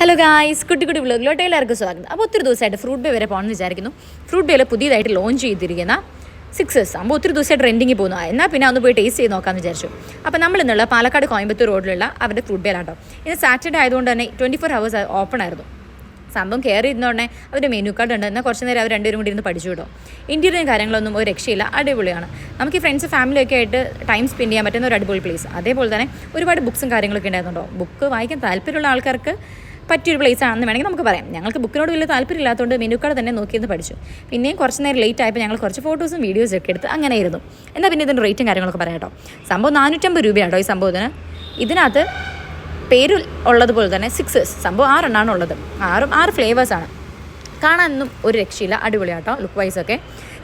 Hello guys കുട്ടി കുട്ടി വ്ലോഗിലോട്ട് എല്ലാവർക്കും സ്വാഗതം. അപ്പോൾ ഒത്തിരി ദിവസമായിട്ട് ഫ്രൂട്ട് ബേ വരെ പോകണമെന്ന് വിചാരിക്കുന്നു. ഫ്രൂട്ട് ബേയിൽ പുതിയതായിട്ട് ലോഞ്ച് ചെയ്തിരിക്കുന്ന സിക്സസ് ആകുമ്പോൾ ഒത്തിരി ദിവസമായിട്ട് റെന്റിങ് പോകുന്നു. എന്നാൽ പിന്നെ ഒന്ന് പോയി ടേസ്റ്റ് ചെയ്ത് നോക്കാമെന്ന് വിചാരിച്ചു. അപ്പോൾ നമ്മൾ ഇന്നുള്ള പാലക്കാട് കോയമ്പത്തൂർ റോഡിലുള്ള അവരുടെ ഫ്രൂട്ട് ബേലാട്ടോ ഇത് സാറ്റർഡേ ആയതുകൊണ്ട് തന്നെ ട്വന്റി ഫോർ ഹവേഴ്സ് ഓപ്പൺ ആയിരുന്നു. സംഭവം കയറി ഇരുന്നോടനെ അവരുടെ മെനു കാർഡ് ഉണ്ട്. എന്നാൽ കുറച്ച് നേരം അവർ രണ്ടുപേരും കൂടി ഇരുന്ന് പഠിച്ചു വിടും. ഇന്റീരിയറും കാര്യങ്ങളൊന്നും ഒരു രക്ഷയില്ല. അടിപൊളിയാണ്. നമുക്ക് ഈ ഫ്രണ്ട്സ് ഫാമിലിയൊക്കെ ആയിട്ട് ടൈം സ്പെൻഡ് ചെയ്യാൻ പറ്റുന്ന ഒരു അടിപൊളി പ്ലേസ് അതേപോലെ തന്നെ ഒരുപാട് ബുക്സും കാര്യങ്ങളൊക്കെ ഉണ്ടായിരുന്നുണ്ടോ? ബുക്ക് വായിക്കാൻ താല്പര്യമുള്ള ആൾക്കാർക്ക് പറ്റിയൊരു പ്ലേസ് ആണെന്ന് വേണമെങ്കിൽ നമുക്ക് പറയാം. ഞങ്ങൾക്ക് ബുക്കിനോട് വലിയ താല്പര്യമില്ലാത്തതുകൊണ്ട് മെനു കാർഡ് തന്നെ നോക്കിയെന്ന് പഠിച്ചു. പിന്നെയും കുറച്ച് നേരം ലേറ്റ് ആയപ്പോൾ ഞങ്ങൾ കുറച്ച് ഫോട്ടോസും വീഡിയോസും ഒക്കെ എടുത്ത് അങ്ങനെ ആയിരുന്നു എന്നാൽ പിന്നെ ഇതിന്റെ റേറ്റും കാര്യങ്ങളൊക്കെ പറയാം കേട്ടോ. സംഭവം നാനൂറ്റമ്പത് രൂപയാണോ ഈ സംഭവത്തിന്. ഇതിനകത്ത് പേര് ഉള്ളതുപോലെ തന്നെ സിക്സേഴ്സ് സംഭവം ആറെണ്ണമാണ് ഉള്ളത്. ആറും ആറ് ഫ്ലേവേഴ്സാണ് കാണാനൊന്നും ഒരു രക്ഷയില്ല. അടിപൊളിയാട്ടോ ലുക്ക് വൈസൊക്കെ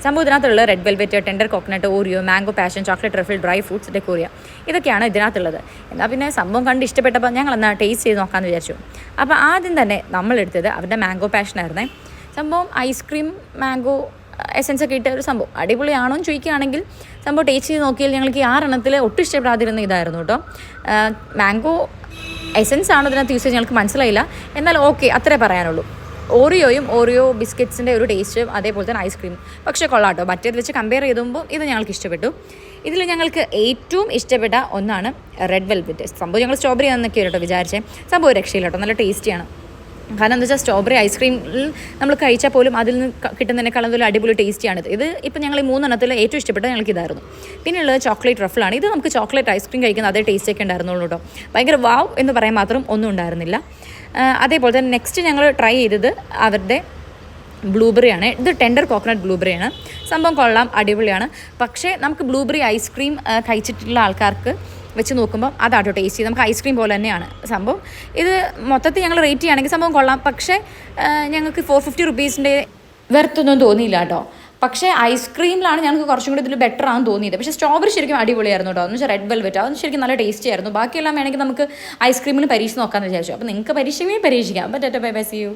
സംഭവം ഇതിനകത്തുള്ള red velvet tender coconut Oreo mango passion chocolate ruffle dry fruits ഡെക്കോറിയ ഇതൊക്കെയാണ് ഇതിനകത്തുള്ളത്. എന്നാൽ പിന്നെ സംഭവം കണ്ട് ഇഷ്ടപ്പെട്ടപ്പോൾ ഞങ്ങൾ എന്നാൽ ടേസ്റ്റ് ചെയ്ത് നോക്കാമെന്ന് വിചാരിച്ചു. അപ്പോൾ ആദ്യം തന്നെ നമ്മൾ എടുത്തത് അവരുടെ മാംഗോ പാഷനായിരുന്നേ സംഭവം ഐസ്ക്രീം മാംഗോ എസൻസ് ഒക്കെ ഇട്ട ഒരു സംഭവം. അടിപൊളിയാണോ എന്ന് ചോദിക്കുകയാണെങ്കിൽ സംഭവം ടേസ്റ്റ് ചെയ്ത് നോക്കിയാൽ ഞങ്ങൾക്ക് ഈ ആറെണ്ണത്തിൽ ഒട്ടും ഇഷ്ടപ്പെടാതിരുന്ന ഇതായിരുന്നു കേട്ടോ. മാംഗോ എസൻസ് ആണോ ഇതിനകത്ത് യൂസ് ചെയ്ത് ഞങ്ങൾക്ക് മനസ്സിലായില്ല. എന്നാൽ ഓക്കെ അത്രേ പറയാനുള്ളൂ. ഓറിയോയും ഓറിയോ ബിസ്ക്കറ്റ്സിന്റെ ഒരു ടേസ്റ്റും അതേപോലെ തന്നെ ഐസ്ക്രീം പക്ഷേ കൊള്ളാട്ടോ മറ്റേത് വെച്ച് കമ്പയർ ചെയ്തുമ്പോൾ ഇത് ഞങ്ങൾക്ക് ഇഷ്ടപ്പെട്ടു. ഇതിൽ ഞങ്ങൾക്ക് ഏറ്റവും ഇഷ്ടപ്പെട്ട ഒന്നാണ് റെഡ് വെൽവെറ്റ് സംഭവം ഞങ്ങൾ സ്ട്രോബെറി ആണെന്നൊക്കെ കേട്ടോ വിചാരിച്ചേ. സംഭവം രക്ഷയില്ല കേട്ടോ. നല്ല ടേസ്റ്റിയാണ് കാരണം എന്താ വെച്ചാൽ സ്ട്രോബെറി ഐസ്ക്രീമിൽ നമ്മൾ കഴിച്ചാൽ പോലും അതിൽ നിന്ന് കിട്ടുന്നതിനേക്കാളും ഒരു അടിപൊളി ടേസ്റ്റിയാണ് ഇത് ഇപ്പം ഞങ്ങൾ ഈ മൂന്നെണ്ണത്തിൽ ഏറ്റവും ഇഷ്ടപ്പെട്ടത് ഞങ്ങൾക്ക് ഇതായിരുന്നു. പിന്നെയുള്ളത് ചോക്ലേറ്റ് റഫിളാണ് ഇത് നമുക്ക് ചോക്ലേറ്റ് ഐസ്ക്രീം കഴിക്കുന്ന അതേ ടേസ്റ്റ് ഒക്കെ ഉണ്ടായിരുന്നുള്ളൂ കേട്ടോ ഭയങ്കര വാവ് എന്ന് പറയാൻ മാത്രം ഒന്നും ഉണ്ടായിരുന്നില്ല. അതേപോലെ തന്നെ നെക്സ്റ്റ് ഞങ്ങൾ ട്രൈ ചെയ്തത് അവരുടെ ബ്ലൂബെറിയാണ് ഇത് ടെൻഡർ കോക്കനട്ട് ബ്ലൂബെറിയാണ് സംഭവം കൊള്ളാം അടിപൊളിയാണ്. പക്ഷേ നമുക്ക് ബ്ലൂബെറി ഐസ്ക്രീം കഴിച്ചിട്ടുള്ള ആൾക്കാർക്ക് വെച്ച് നോക്കുമ്പോൾ അതാട്ടോ ടേസ്റ്റ് ചെയ്ത്. നമുക്ക് ഐസ്ക്രീം പോലെ തന്നെയാണ് സംഭവം. ഇത് മൊത്തത്തിൽ ഞങ്ങൾ റേറ്റ് ചെയ്യുകയാണെങ്കിൽ സംഭവം കൊള്ളാം. പക്ഷേ ഞങ്ങൾക്ക് ഫോർ ഫിഫ്റ്റി റുപ്പീസിന്റെ വെർത്തൊന്നും തോന്നിയില്ല കേട്ടോ. പക്ഷേ ഐസ്ക്രീമിലാണ് ഞങ്ങൾക്ക് കുറച്ചും കൂടി ഇതിൽ ബെറ്റർ ആണെന്ന് തോന്നിയത്. പക്ഷേ സ്ട്രോബെറി ശരിക്കും അടിപൊളിയായിരുന്നു കേട്ടോ. എന്ന് വെച്ചാൽ റെഡ് വെൽവെറ്റ് അതൊന്നും ശരിക്കും നല്ല ടേസ്റ്റി ആയിരുന്നു. ബാക്കിയെല്ലാം വേണമെങ്കിൽ നമുക്ക് ഐസ്ക്രീമിന് പരീക്ഷ നോക്കാമെന്ന് വിചാരിച്ചു. അപ്പോൾ നിങ്ങൾക്ക് പരീക്ഷയും പരീക്ഷിക്കാം. പറ്റേ ബൈ ബൈ സി യു